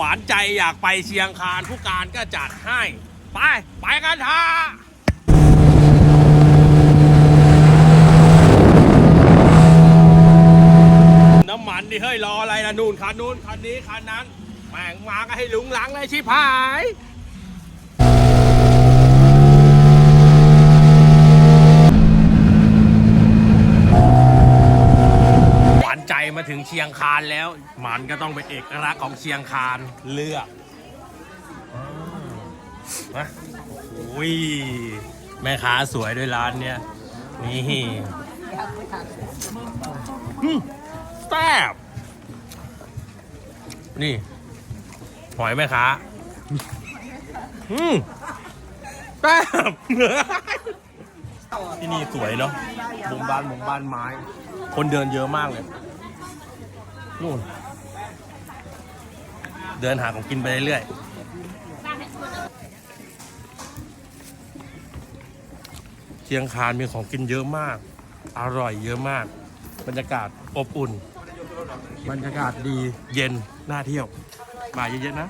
หวานใจอยากไปเชียงคานผู้การก็จัดให้ ไป ไปกันท่าน้ำมันดิเฮ้ยรออะไรล่ะนู่นคันนู้นคันนี้คันนั้นแม่งมาก็ให้ลุงหลังเลยชิพาย หวานใจมา ถึงเชียงคานแล้ว มันก็ต้องเป็นเอกลักษณ์ของเชียงคานเลือกนะโอ้ยแม่ค้าสวยด้วยร้านเนี้ยนี่แซ่บนี่หอยแม่ค้าอืมแซ่บที่นี่สวยเนาะมุมบ้านมุมบ้านไม้ คนเดินเยอะมากเลย นู่น เดินหาของกินไปเรื่อยเชียงคานมีของกินเยอะมาก อร่อยเยอะมาก บรรยากาศอบอุ่น บรรยากาศดี เย็น น่าเที่ยว มาเยอะๆนะ